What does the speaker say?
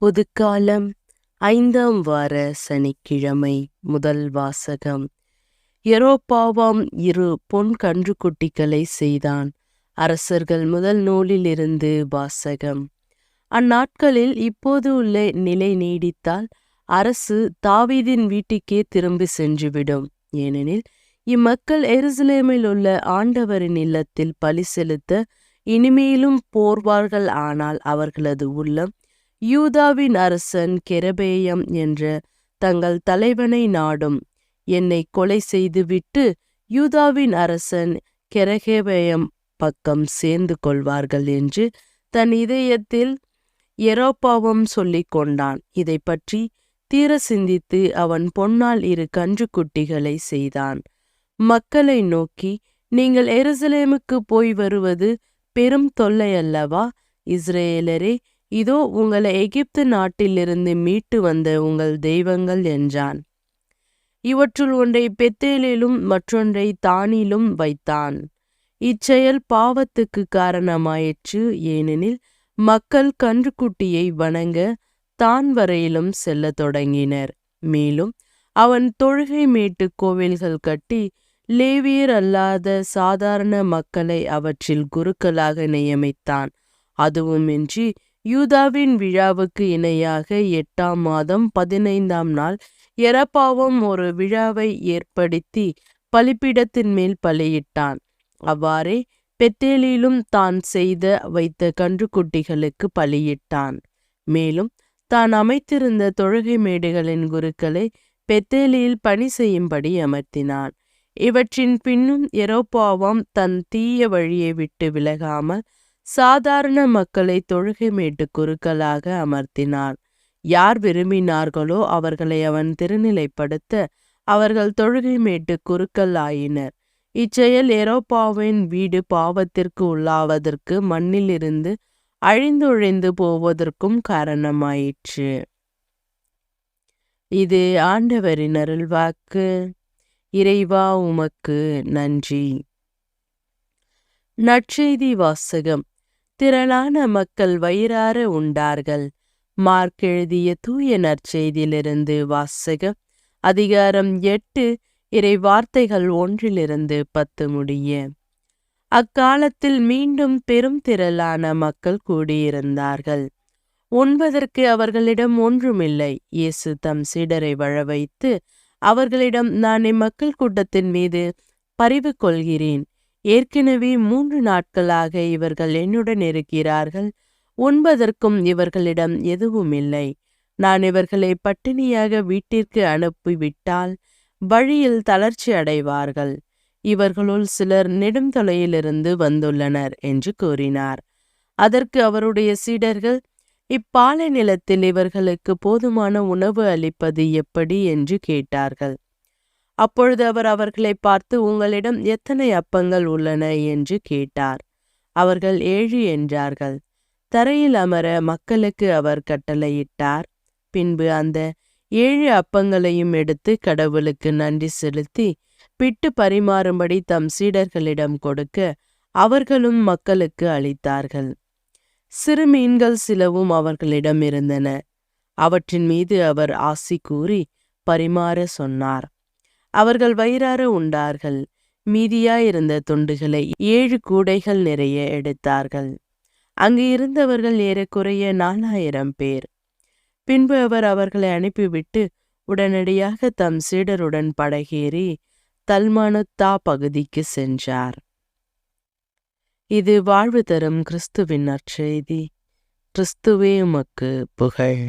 பொதுக்காலம் ஐந்தாம் வார சனிக்கிழமை முதல் வாசகம். எரோப்பாவாம் இரு பொன் கன்றுக்குட்டிகளை செய்தான். அரசர்கள் முதல் நூலிலிருந்து வாசகம். அந்நாட்களில் இப்போது உள்ள நிலை நீடித்தால் அரசு தாவீதின் வீட்டுக்கே திரும்பி சென்றுவிடும். ஏனெனில் இம்மக்கள் எருசலேமில் உள்ள ஆண்டவரின் இல்லத்தில் பலி செலுத்த இனிமேலும் போர்வார்கள் ஆனால் அவர்களது உள்ளம் யூதாவின் அரசன் கெரபேயம் என்ற தங்கள் தலைவனை நாடும். என்னை கொலை செய்துவிட்டு யூதாவின் அரசன் கெரகேபேயம் பக்கம் சேர்ந்து கொள்வார்கள் என்று தன் இதயத்தில் எரோப்பாவம் சொல்லிக் கொண்டான். இதை பற்றி தீர சிந்தித்து அவன் பொன்னால் இரு கன்றுக்குட்டிகளை செய்தான். மக்களை நோக்கி நீங்கள் எருசலேமுக்கு போய் வருவது பெரும் தொல்லை அல்லவா இஸ்ரேலரே இதோ உங்களை எகிப்து நாட்டிலிருந்து மீட்டு வந்த உங்கள் தெய்வங்கள் என்றான். இவற்றுள் ஒன்றை பெத்தேலிலும் மற்றொன்றை தானிலும் வைத்தான். இச்செயல் பாவத்துக்கு காரணமாயிற்று ஏனெனில் மக்கள் கன்றுக்குட்டியை வணங்க தான் வரையிலும் செல்லத் தொடங்கினர். மேலும் அவன் தொழுகை மேட்டு கோவில்கள் கட்டி லேவியர் அல்லாத சாதாரண மக்களை அவற்றில் குருக்களாக நியமித்தான். அதுவுமின்றி யூதாவின் விழாவுக்கு இணையாக எட்டாம் மாதம் பதினைந்தாம் நாள் எரப்பாவும் ஒரு விழாவை ஏற்படுத்தி பலிப்பிடத்தின் மேல் பலியிட்டான். அவ்வாறே பெத்தேலிலும் தான் செய்த வைத்த கன்றுக்குட்டிகளுக்கு பலியிட்டான். மேலும் தான் அமைத்திருந்த தொழுகை மேடுகளின் குருக்களை பெத்தேலியில் பணி செய்யும்படி அமர்த்தினான். இவற்றின் பின்னும் எரோப்பாவாம் தன் தீய வழியை விட்டு விலகாமல் சாதாரண மக்களை தொழுகை மேட்டு குருக்களாக அமர்த்தினான் யார் விரும்பினார்களோ அவர்களை அவன் திருநிலைப்படுத்த அவர்கள் தொழுகை மேட்டு குருக்கள் ஆயினர் இச்செயல் எரோப்பாவின் வீடு பாவத்திற்கு உள்ளாவதற்கு மண்ணிலிருந்து அழிந்தொழிந்து போவதற்கும் காரணமாயிற்று. இது ஆண்டவரின் அருள்வாக்கு. இறைவா உமக்கு நன்றி. நற்செய்தி வாசகம். திரளான மக்கள் வயிறார உண்டார்கள். மார்க் எழுதிய தூய நற்செய்தியிலிருந்து வாசகம் அதிகாரம் எட்டு இறை வார்த்தைகள் ஒன்றிலிருந்து பத்து முடிய. அக்காலத்தில் மீண்டும் பெரும் திரளான மக்கள் கூடியிருந்தார்கள். உண்பதற்கு அவர்களிடம் ஒன்றுமில்லை. இயேசு தம் சீடரை வழ வைத்து அவர்களிடம் நான் இம்மக்கள் கூட்டத்தின் மீது பறிவு கொள்கிறேன். ஏற்கனவே மூன்று நாட்களாக இவர்கள் என்னுடன் இருக்கிறார்கள். உண்பதற்கும் இவர்களிடம் எதுவும் இல்லை. நான் இவர்களை பட்டினியாக வீட்டிற்கு அனுப்பிவிட்டால் வழியில் தளர்ச்சி அடைவார்கள். இவர்களுள் சிலர் நெடுந்தொலையிலிருந்து வந்துள்ளனர் என்று கூறினார். அதற்கு அவருடைய சீடர்கள் இப்பாலை நிலத்தில் இவர்களுக்கு போதுமான உணவு அளிப்பது எப்படி? என்று கேட்டார்கள். அப்பொழுது அவர் அவர்களை பார்த்து உங்களிடம் எத்தனை அப்பங்கள் உள்ளன? என்று கேட்டார். அவர்கள் ஏழு என்றார்கள். தரையில் அமர மக்களுக்கு அவர் கட்டளையிட்டார். பின்பு அந்த ஏழு அப்பங்களையும் எடுத்து கடவுளுக்கு நன்றி செலுத்தி பிட்டு பரிமாறும்படி தம் சீடர்களிடம் கொடுக்க அவர்களும் மக்களுக்கு அளித்தார்கள். சிறு மீன்கள் சிலவும் அவர்களிடம் இருந்தன. அவற்றின் மீது அவர் ஆசி கூறி பரிமாற சொன்னார். அவர்கள் வயிறார உண்டார்கள். மீதியாயிருந்த துண்டுகளை ஏழு கூடைகள் நிறைய எடுத்தார்கள். அங்கு இருந்தவர்கள் ஏறக்குறைய நாலாயிரம் பேர். பின்பு அவர் அவர்களை அனுப்பிவிட்டு உடனடியாக தம் சீடருடன் படகேறி தல்மானுத்தா பகுதிக்கு சென்றார். இது வாழ்வு தரும் கிறிஸ்துவின் நற்செய்தி. கிறிஸ்துவே உமக்கு புகழ்.